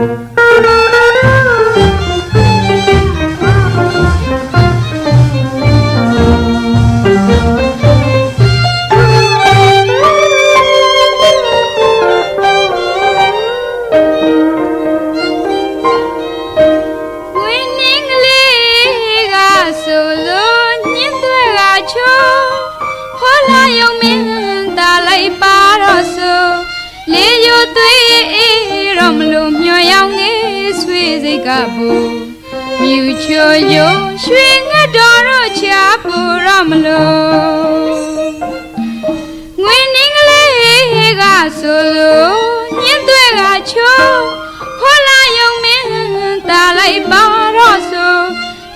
ဝ စိတ်ကဘူမြူချိုယိုရွှေငှက်တော်တို့ချာပူတော့မလို့ငွေနှင်းကလေးကဆိုလို့ညင်းသွဲကချိုးဟောလာယုံမင်းတာလိုက်ပါတော့ဆို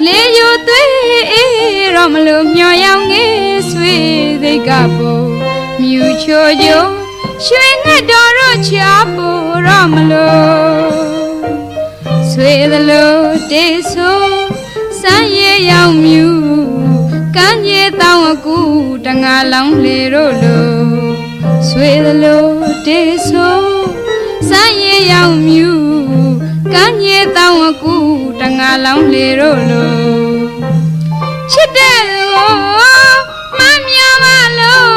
လေးယိုသွေးအေးတော့မလို့မျောရောက်ငေးဆွေစိတ်ကဘူမြူချိုယိုရွှေငှက်တော်တို့ချာပူတော့မလို့ ဆွေသလိုတေဆိုစမ်းရရောက်မြူကမ်းပြေတောင်းအကူတငါလောင်းလေတို့လိုဆွေသလိုတေဆိုစမ်းရရောက်မြူကမ်းပြေတောင်းအကူတငါလောင်းလေတို့လိုချစ်တဲ့လူကိုမမြပါလို့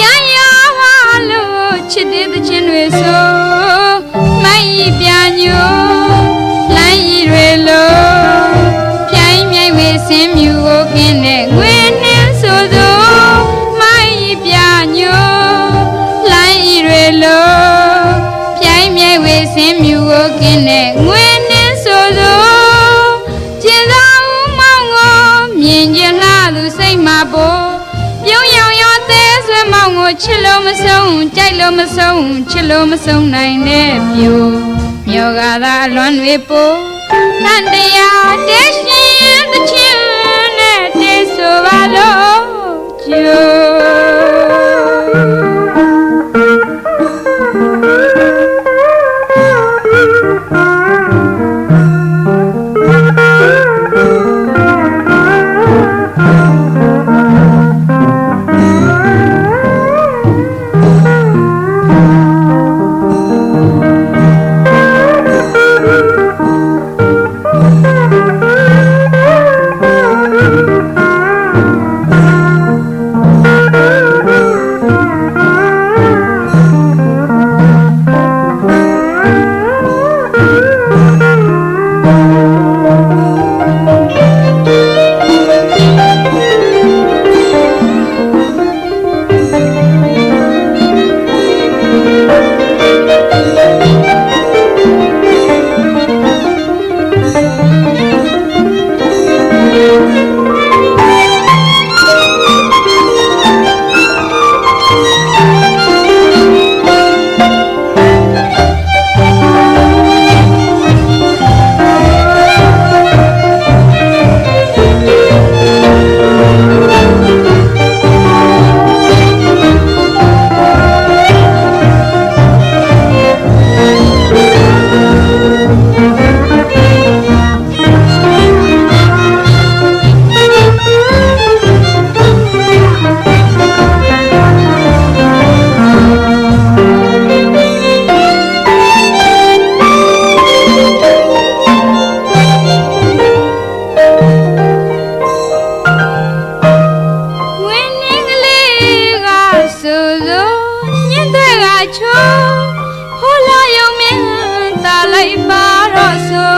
ရရပါလို့ချစ်တဲ့သချင်းတွေဆို ချစ်လို့မဆုံးကြိုက်လို့မဆုံးချစ်လို့မဆုံးနိုင်တဲ့ပြိုမြောကသာအလွန်တွေပို့တန်တရားတဲရှင်တချင်းနဲ့တေဆိုပါလို့ကျိုး ချိုးဟိုလာယုံမင်းတာလိုက်ပါတော့ဆို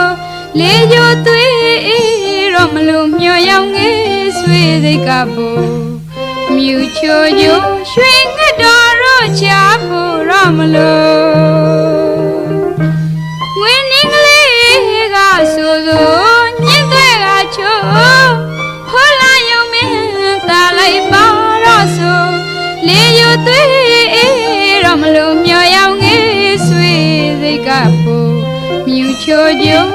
လေးကြိုသွေးအေးတော့မလို့မျောရောက်ငေးဆွေစိတ်ကဘူမြူချိုချိုရွှေငှက်တော်တို့ချာဖို့တော့မလို့ဝင်းနှင်းကလေးကဆိုဆိုညင်းတွေကချိုးဟိုလာယုံမင်းတာလိုက်ပါတော့ဆိုလေးယူသွေးအေးတော့မ လို့မျောရောက်ငေးဆွေစိတ်ကဖို့မြူချိုချို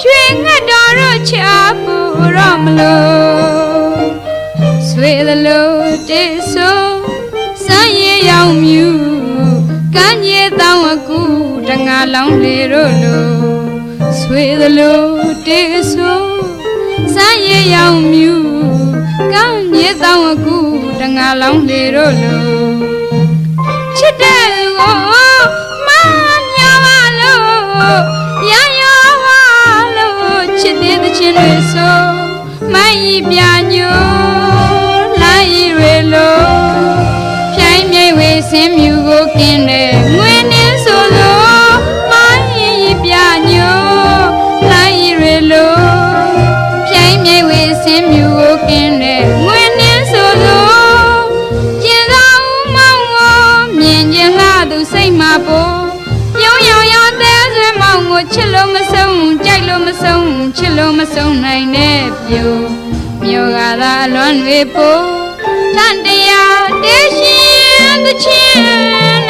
ရွှေငှက်တော်တို့ချာဖို့တော့မလို့ဆွေသလိုတေဆိုစမ်းရရောက်မြူကမ်းမြေတောင်းအကူတငါလောင်းလေတို့လိုဆွေသလိုတေဆိုစမ်းရရောက်မြူကမ်းမြေတောင်းအကူတငါလောင်းလေတို့လို ချစ်တဲ့လူကိုမမြပါလို့ရရောပါလို့ချစ်တဲ့တဲ့ချင်းတွေဆိုမယီပြညိုလာရီတွေလိုဖြိုင်းမြိတ်ဝေဆင်းမြူကိုกินတယ်ငွေနှင်းဆိုလို့မယီပြညိုလာရီတွေလိုဖြိုင်းမြိတ်ဝေဆင်းမြူကို လို့မဆုံးကြိုက်လို့မဆုံးချစ်လို့မဆုံးနိုင်တဲ့ပြိုမြို့ကသာလွန်တွေပို့တန်တရားတေးရှင်တခြင်း